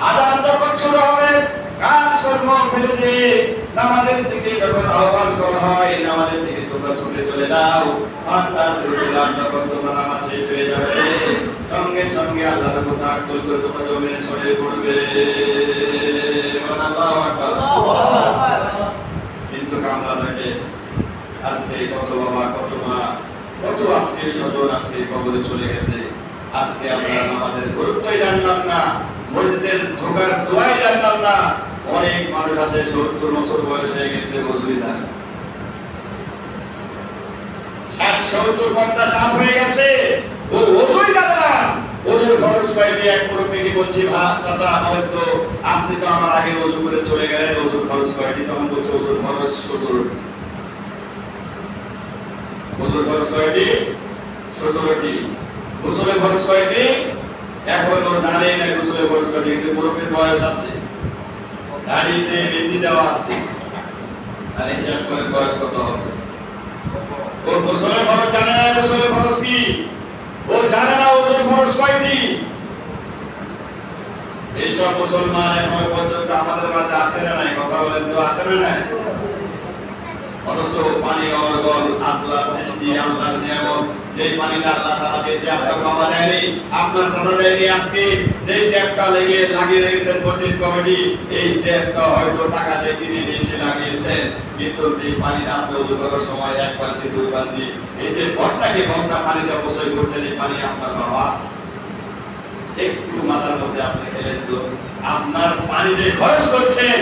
আজান যখন শুরু হবে, কাজকর্ম ফেলে নামাজের দিকে যখন আহ্বান করা হয়, নামাজের দিকে তোমরা ছুটে চলে যাও। কিন্তু কামলা থাকে, আজকে কত বাবা, কত মা, কত আজকে কবরে চলে গেছে। আজকে আমরা আমাদের গুরুত্বই জানলাম না। মসজিদের ঢোকার দোয়াই জানলাম না। অনেক মানুষ আছে, সত্তর বছর বয়স হয়ে গেছে না আপনি তো আমার আগে ওজু করে চলে গেলেন, ওজুর খরচ তখন বলছে ওজুর খরচ সত্তর। ওজুর খরচ কয়টি সতেরোটি গোসলের খরচ কয়টি এখন জানে না গোসলের খরচ কয়টি কিন্তু মুরব্বীর বয়স আছে। গাড়িতে বিন্দি দেওয়া আছে। আর হিসাব করে বয়স কত হবে? ও গোসলের খরচ জানে না গোসলের খরচ কি? ও জানে না ওজন খরচ কয়টি? এইসব মুসলমান এখন পর্যন্ত আমাদের মাঝে আছে না নাই? কথা বলেন তো, আছে না নাই? অথচ পানি অনর্গল আল্লাহর সৃষ্টি, আল্লাহর নিয়ামত যে পানিটা আল্লাহ তাআলা দিয়েছে, আপনার বাবা দেয়নি, আপনার দাদা দেয়নি আজকে। যে ট্যাপটা লেগে লাগিয়ে রেখেছেন মসজিদ কমিটি, এই ট্যাপটা হয়তো টাকা দিয়ে কিনে এসে লাগিয়েছেন। কিন্তু যে পানিটা আপনি উজু করার সময় এক বালতি, দুই বালতি, এই যে ঘরটাকে ঘণ্টা পানিতে অবশ্যই করছেন, এই পানি আপনার বাবা। একটু মাথার মধ্যে আপনি খেলেন তো। আপনার পানি যে খরচ করছেন,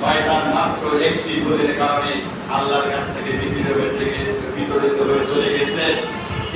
শয়তান মাত্র একটি ভুলের কারণে আল্লাহর কাছ থেকে বিপরীত হয়ে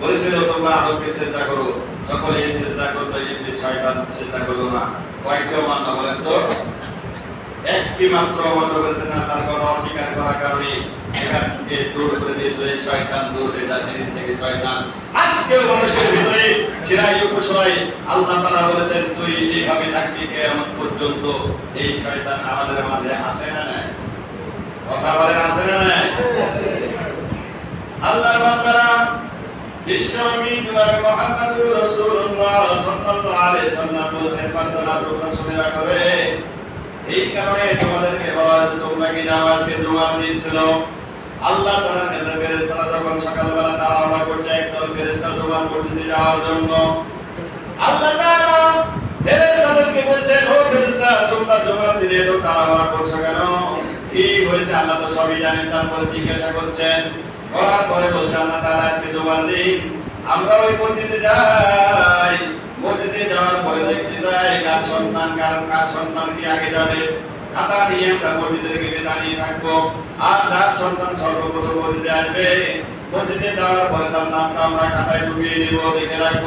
বলেছিল তোমরা আদমকে চিন্তা করো। যখন এই চিন্তা করতে ইবলিস শয়তান চিন্তা করল না। কয়েকটি অমান্য বলেন তো। একটি মাত্র অমান্য করেছে না তার কথা অস্বীকার করার কারণে এখান থেকে দূর করে দিয়েছিল এই শয়তান দূর হয়ে যায় দিন থেকে শয়তান। আজকেও মানুষের ভিতরে সিরাই উপসরাই আল্লাহ তাআলা বলেছেন তুই এইভাবে থাকবি কিয়ামত পর্যন্ত। এই শয়তান আমাদের মাঝে আছে না নাই? কথা বলেন আছে না নাই? আল্লাহ বান্দারা বিশ্বনবী জনাব করছে একদল ফেরেশতা হয়েছে আল্লাহ সবই জানেন। তারপরে জিজ্ঞাসা করছেন করার পরে বলছে, আল্লাহ তাআলা আজকে জুমার দিন। আমরা ওই মসজিদে যাই। মসজিদে যাওয়ার পরে দেখতে যাই, কার সন্তান, কার কার সন্তান কি আগে যাবে। খাতা নিয়ে আমরা মসজিদের গেটে দাঁড়িয়ে থাকব। আর যার সন্তান সর্বপ্রথম মসজিদে আসবে, মসজিদে যাওয়ার পরে তার নামটা আমরা খাতায় ঢুকিয়ে নেব, দেখে রাখব।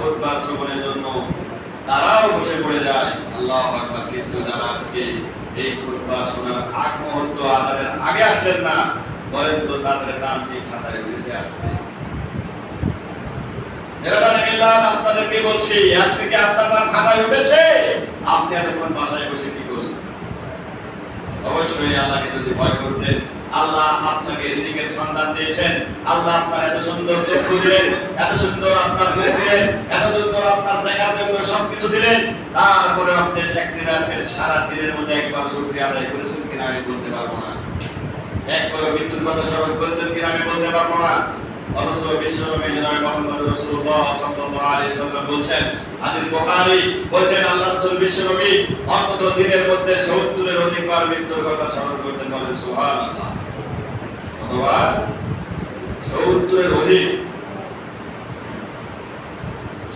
খুতবা শ্রবণের জন্য তারাও বসে পড়ে যায়। আল্লাহ আকবার। কিন্তু যারা আজকে এই খুতবা শোনার আগ মুহূর্ত আগে আসলেন না, বলেন তো তাদের নাম কি খাতায় উঠেছে আসবে। আপনাদেরকে বলছি, আজকে কি আপনার নাম খাতায় উঠেছে? আপনি এতক্ষণ বাসায় বসে কি আল্লাহকে যদি ভয় করতেন, আল্লাহ আপনাকে রিজিকের সন্ধান দিয়েছেন। আল্লাহ আপনার এত সুন্দর চক্ষু দিলেন, এত সুন্দর আপনার হয়ে দিলেন, এত সুন্দর আপনার দেখার জন্য সবকিছু দিলেন। তারপরে আপনি একদিন আজকের সারা দিনের মধ্যে একবার শুক্রিয়া আদায় করেছেন কিনা আমি বলতে পারব না। একবার মৃত্যুর কথা স্মরণ করেছেন কিনা আমি বলতে পারব না। অথচ বিশ্বনবী জনাব মুহাম্মদ রাসূলুল্লাহ সাল্লাল্লাহু আলাইহি সাল্লাম বলছেন, হাদিস বুখারী বলছেন, আল্লাহ রাসূল বিশ্বনবী অন্তত দিনের মধ্যে 70 এর অধিক বার মৃত্যুর কথা স্মরণ করতে বলেন, সুবহানাল্লাহ। অথবা 70 এর অধিক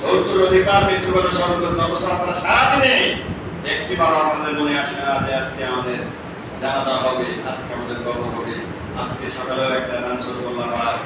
70 অধিকার মৃত্যুর কথা স্মরণ করতে, অথচ আমরা সারাদিনে একটিবার আমাদের মনে আসে আজকে আমাদের জানাজা হবে, আজকে আমাদের কবর হবে, আজকে সকালেও একটা নাম করলাম আর